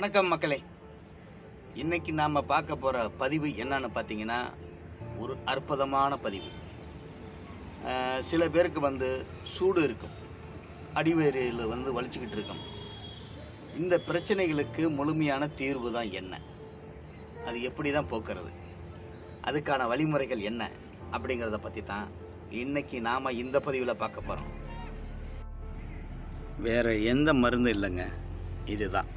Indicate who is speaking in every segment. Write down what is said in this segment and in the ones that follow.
Speaker 1: வணக்கம் மக்களே. இன்னைக்கு நாம் பார்க்க போகிற பதிவு என்னன்னு பார்த்தீங்கன்னா ஒரு அற்புதமான பதிவு. சில பேருக்கு வந்து சூடு இருக்கும். அடிவேரியில் வந்து வலிச்சுக்கிட்டு இருக்கும். இந்த பிரச்சனைகளுக்கு முழுமையான தீர்வு தான் என்ன? அது எப்படி தான் போக்குறது? அதுக்கான வழிமுறைகள் என்ன? அப்படிங்கிறத பற்றி தான் இன்னைக்கு நாம் இந்த பதிவில் பார்க்க போகிறோம் வேறு எந்த மருந்தும் இல்லைங்க. இதுதான்.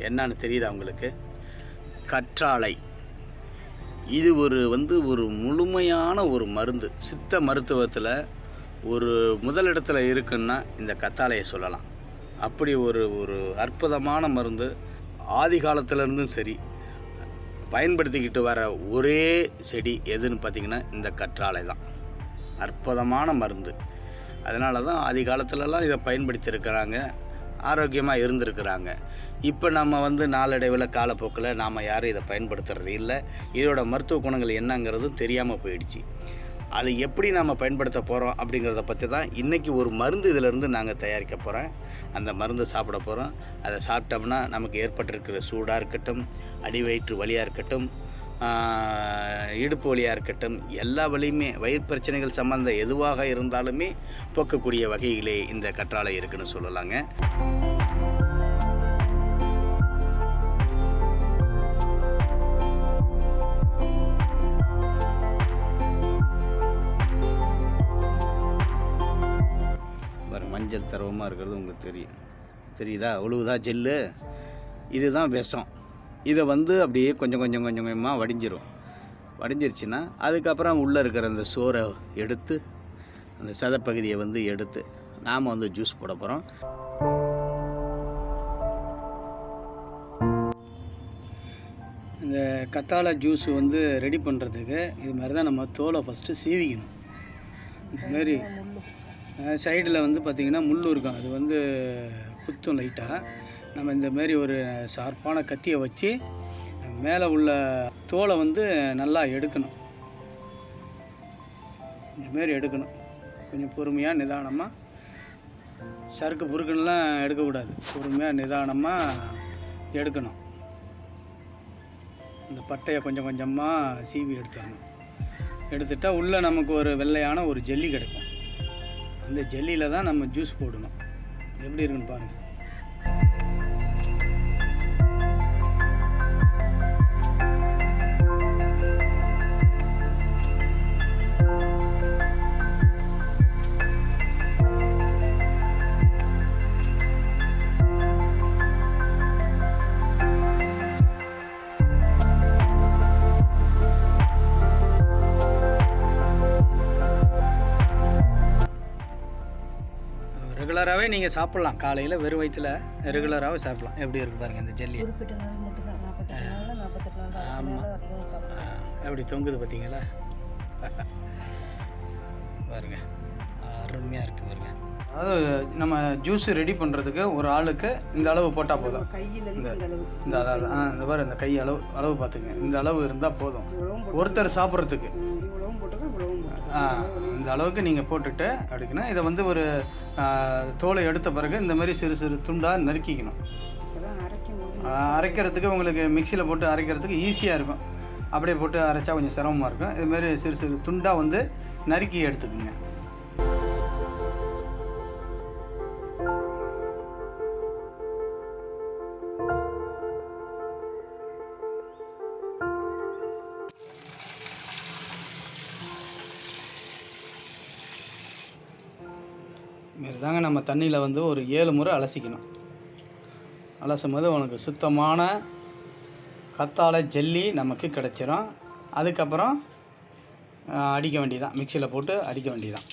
Speaker 1: என்னன்னு தெரியுதா உங்களுக்கு? கற்றாழை. இது ஒரு வந்து ஒரு முழுமையான ஒரு மருந்து. சித்த மருத்துவத்தில் ஒரு முதலிடத்தில் இருக்குன்னா இந்த கத்தாழையை சொல்லலாம். அப்படி ஒரு ஒரு அற்புதமான மருந்து ஆதி காலத்துலேருந்தும் சரி பயன்படுத்திக்கிட்டு வர ஒரே செடி எதுன்னு பார்த்தீங்கன்னா இந்த கற்றாழை தான். அற்புதமான மருந்து. அதனால தான் ஆதி காலத்துலலாம் இதை பயன்படுத்தியிருக்கிறாங்க. ஆரோக்கியமாக இருந்திருக்கிறாங்க. இப்போ நம்ம வந்து நாளடைவில் காலப்போக்கில் நாம் யாரும் இதை பயன்படுத்துறது இல்லை. இதோட மருத்துவ குணங்கள் என்னங்கிறதும் தெரியாமல் போயிடுச்சு. அது எப்படி நாம் பயன்படுத்த போகிறோம் அப்படிங்கிறத பற்றி தான் இன்றைக்கி ஒரு மருந்து இதிலேருந்து நாங்கள் தயாரிக்க போகிறோம் அந்த மருந்து சாப்பிட போகிறோம் அதை சாப்பிட்டோம்னா நமக்கு ஏற்பட்டிருக்கிற சூடாக இருக்கட்டும் அடிவயிற்று வலியாக இருக்கட்டும் இடுப்பு வழியாக இருக்கட்டும் எல்லா வழியுமே வயிறு பிரச்சனைகள் சம்மந்த எதுவாக இருந்தாலுமே போக்கக்கூடிய வகையிலே இந்த கற்றாழை இருக்குன்னு சொல்லலாங்க. மஞ்சள் தரவமாக இருக்கிறது உங்களுக்கு தெரியும். தெரியுதா? அவ்வளவுதான் ஜெல்லு? இதுதான் விஷம். இதை வந்து அப்படியே கொஞ்சம் கொஞ்சம் கொஞ்சம் கொஞ்சமாக வடிஞ்சிரும். வடிஞ்சிருச்சுன்னா அதுக்கப்புறம் உள்ளே இருக்கிற அந்த சோறை எடுத்து அந்த சதப்பகுதியை வந்து எடுத்து நாம் வந்து ஜூஸ் போட போகிறோம் இந்த கத்தாழை ஜூஸ் வந்து ரெடி பண்ணுறதுக்கு இது மாதிரி தான் நம்ம தோலை ஃபஸ்ட்டு சீவிக்கணும். இந்த மாதிரி சைடில் வந்து பார்த்திங்கன்னா முள் இருக்கும். அது வந்து குத்தும் லைட்டாக நம்ம இந்த மாதிரி ஒரு ஷார்ப்பான கத்தியை வச்சு மேலே உள்ள தோலை வந்து நல்லா எடுக்கணும். இந்தமாரி எடுக்கணும். கொஞ்சம் பொறுமையாக நிதானமாக சறுக்கு புறுக்குன்னெலாம் எடுக்கக்கூடாது. பொறுமையாக நிதானமாக எடுக்கணும். இந்த பட்டையை கொஞ்சம் கொஞ்சமாக சீவி எடுத்துடணும். எடுத்துட்டால் உள்ளே நமக்கு ஒரு வெள்ளையான ஒரு ஜெல்லி கிடைக்கும். இந்த ஜெல்லியில் தான் நம்ம ஜூஸ் போடணும். எப்படி இருக்குன்னு பாருங்கள் ரெகுலராகவே நீங்கள் சாப்பிட்லாம். காலையில் வெறும் வயிற்றில் ரெகுலராகவே சாப்பிட்லாம். எப்படி இருக்கு பாருங்கள் இந்த ஜெல்லி.
Speaker 2: குறிப்பிட்ட நாள் மட்டும் தான் நாற்பத்தெட்டு நாளில் நாற்பத்தெட்டு நாள் அதுக்கு
Speaker 1: ஆமா.
Speaker 2: மேலே அதிகமாக சாப்பிடலாம்.
Speaker 1: எப்படி தொங்குது பார்த்தீங்களா பாருங்க. அருமையாக இருக்குது பாருங்க. அதாவது நம்ம ஜூஸ் ரெடி பண்ணுறதுக்கு ஒரு ஆளுக்கு இந்த அளவு போட்டால் போதும். இந்த அதாவது ஆ இந்த பாரு இந்த கை அளவு அளவு பார்த்துங்க இந்த அளவு இருந்தால் போதும். ஒருத்தர் சாப்பிட்றதுக்கு. இந்த அளவுக்கு நீங்கள் போட்டுட்டு அப்படின்னா இதை வந்து ஒரு தோலை எடுத்த பிறகு இந்த மாதிரி சிறு சிறு துண்டாக நறுக்கிக்கணும். அரைக்கிறதுக்கு உங்களுக்கு மிக்சியில் போட்டு அரைக்கிறதுக்கு ஈஸியாக இருக்கும். அப்படியே போட்டு அரைச்சா கொஞ்சம் சிரமமாக இருக்கும். இதுமாரி சிறு சிறு துண்டாக வந்து நறுக்கி எடுத்துக்கோங்க. இதுமாரி தாங்க நம்ம தண்ணியில் வந்து ஒரு ஏழு முறை அலசிக்கணும். அலசும் போது உனக்கு சுத்தமான கத்தாழை ஜெல்லி நமக்கு கிடச்சிரும். அதுக்கப்புறம் அடிக்க வேண்டியதான் மிக்சியில் போட்டு அடிக்க வேண்டியதான்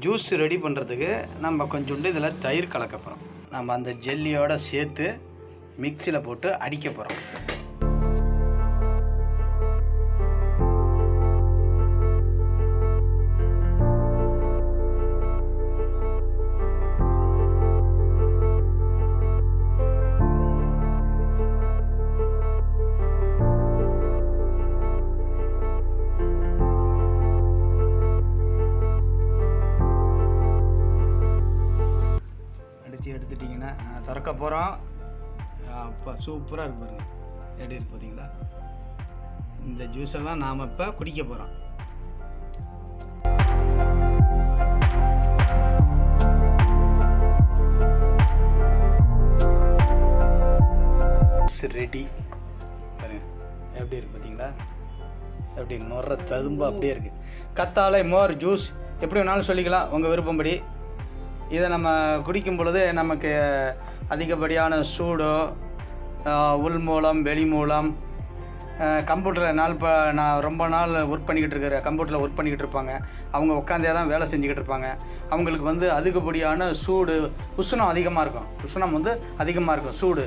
Speaker 1: ஜூஸ் ரெடி பண்ணுறதுக்கு நம்ம கொஞ்சோண்டு இதில் தயிர் கலக்க போகிறோம் நம்ம அந்த ஜெல்லியோட சேர்த்து மிக்சியில் போட்டு அடிக்க போகிறோம் திறக்க போகிறோம் அப்போ சூப்பராக இருக்கு பாருங்க. எப்படி இருக்கு பார்த்தீங்களா இந்த ஜூஸை தான் நாம் இப்போ குடிக்க போகிறோம் ரெடி பாருங்க. எப்படி இருக்கு பார்த்தீங்களா எப்படி நுற ததும்பு அப்படியே இருக்குது கத்தாழை மோர் ஜூஸ் எப்படி வேணாலும் சொல்லிக்கலாம். உங்கள் விருப்பம்படி. இதை நம்ம குடிக்கும் பொழுது நமக்கு அதிகப்படியான சூடோ உள் மூலம் வெளி மூலம் கம்ப்யூட்டரில் நாள் இப்போ நான் ரொம்ப நாள் ஒர்க் பண்ணிக்கிட்டு இருக்கிற கம்ப்யூட்டரில் ஒர்க் பண்ணிக்கிட்டு இருப்பாங்க. அவங்க உட்காந்தே தான் வேலை செஞ்சுக்கிட்டு இருப்பாங்க. அவங்களுக்கு வந்து அதிகப்படியான சூடு உஷ்ணம் அதிகமாக இருக்கும். உஷ்ணம் வந்து அதிகமாக இருக்கும். சூடு.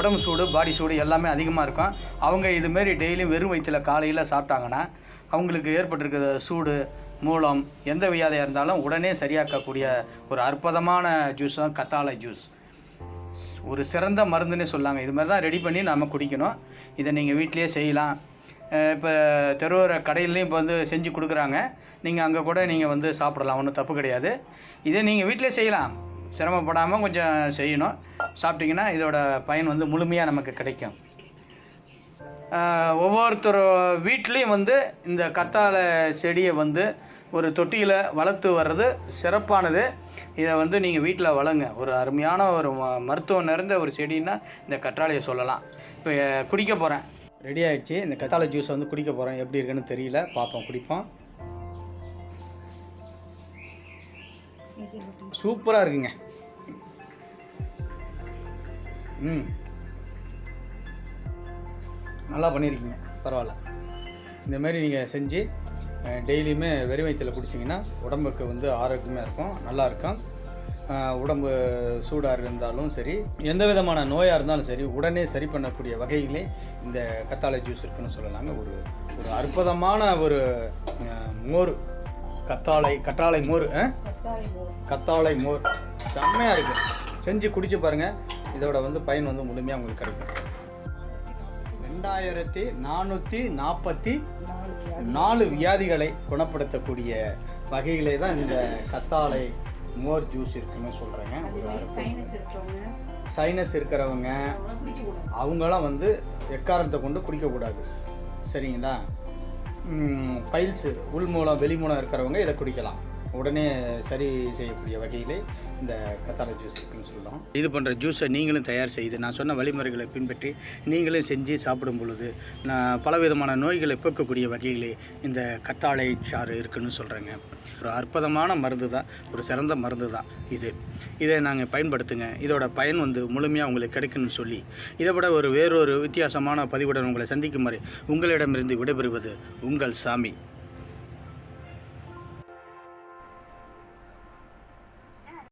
Speaker 1: உடம்பு சூடு பாடி சூடு எல்லாமே அதிகமாக இருக்கும். அவங்க இதுமாரி டெய்லியும் வெறும் வயிற்றில் காலையில் சாப்பிட்டாங்கன்னா அவங்களுக்கு ஏற்பட்டிருக்கிற சூடு மூலம் எந்த வியாதியாக இருந்தாலும் உடனே சரியாக்கக்கூடிய ஒரு அற்புதமான ஜூஸ் தான் கத்தாழை ஜூஸ் ஒரு சிறந்த மருந்துன்னே சொல்லாங்க. இது மாதிரி தான் ரெடி பண்ணி நாம் குடிக்கணும். இதை நீங்கள் வீட்டிலேயே செய்யலாம். இப்போ தெருவோர கடையிலையும் இப்போ வந்து செஞ்சு கொடுக்குறாங்க. நீங்கள் அங்கே கூட நீங்கள் வந்து சாப்பிடலாம். ஒன்றும் தப்பு கிடையாது. இதை நீங்கள் வீட்டிலே செய்யலாம். சிரமப்படாமல் கொஞ்சம் செய்யணும். சாப்பிட்டிங்கன்னா இதோட பயன் வந்து முழுமையாக நமக்கு கிடைக்கும். ஒவ்வொருத்தர் வீட்லேயும் வந்து இந்த கத்தாழை செடியை வந்து ஒரு தொட்டியில் வளர்த்து வர்றது சிறப்பானது. இதை வந்து நீங்கள் வீட்டில் வளங்க ஒரு அருமையான ஒரு ம- மருத்துவம் நிறைந்த ஒரு செடின்னா இந்த கற்றாழையை சொல்லலாம். இப்போ குடிக்க போகிறேன் ரெடி ஆயிடுச்சு. இந்த கத்தாழை ஜூஸ் வந்து குடிக்க போகிறேன் எப்படி இருக்குன்னு தெரியல. பார்ப்போம் குடிப்போம். சூப்பராக இருக்குங்க. ம். நல்லா பண்ணியிருக்கீங்க. பரவாயில்ல. இந்த மாதிரி நீங்கள் செஞ்சு டெய்லியுமே வெறும் வயிற்றில் குடிச்சிங்கன்னா உடம்புக்கு வந்து ஆரோக்கியமாக இருக்கும் நல்லா இருக்கும். அஹ், உடம்பு சூடாக இருந்தாலும் சரி எந்த விதமான நோயாக இருந்தாலும் சரி உடனே சரி பண்ணக்கூடிய வகையிலே இந்த கத்தாழை ஜூஸ் இருக்குன்னு சொல்லலாங்க. ஒரு ஒரு அற்புதமான ஒரு மோர். கத்தாழை மோர்?
Speaker 2: கத்தாழை போடும்
Speaker 1: கத்தாழை மோர். செம்மையாக இருக்குது செஞ்சு குடிச்சு பாருங்கள் இதோட வந்து பயன் வந்து முழுமையாக உங்களுக்கு கிடைக்கும். ரெண்டாயிரத்தி நானூற்றி நாற்பத்தி
Speaker 2: நாலு வியாதி.
Speaker 1: நாலு வியாதிகளை குணப்படுத்தக்கூடிய வகையிலே தான் இந்த கத்தாழை மோர் ஜூஸ் இருக்குன்னு சொல்கிறேங்க சைனஸ் இருக்கிறவங்க. அவங்களாம் வந்து எக்காரத்தை கொண்டு குடிக்கக்கூடாது சரிங்களா? பைல்ஸு உள் மூலம் வெளி மூலம் இருக்கிறவங்க இதை குடிக்கலாம். உடனே சரி செய்யக்கூடிய வகையிலே இந்த கத்தாழை ஜூஸ் இருக்குன்னு சொல்லலாம். இது பண்ணுற ஜூஸை நீங்களும் தயார் செய்து நான் சொன்ன வழிமுறைகளை பின்பற்றி நீங்களும் செஞ்சு சாப்பிடும் பொழுது நான் பலவிதமான நோய்களை போக்கக்கூடிய வகையிலே இந்த கத்தாழை சாறு இருக்குன்னு சொல்கிறேங்க ஒரு அற்புதமான மருந்து தான் ஒரு சிறந்த மருந்து தான் இது. இதை நாங்கள் பயன்படுத்துங்க. இதோட பயன் வந்து முழுமையாக உங்களுக்கு கிடைக்குன்னு சொல்லி. இதை விட ஒரு வேறொரு வித்தியாசமான பதிவுடன் உங்களை சந்திக்கும் வரை உங்களிடமிருந்து விடைபெறுவது உங்கள் சாமி.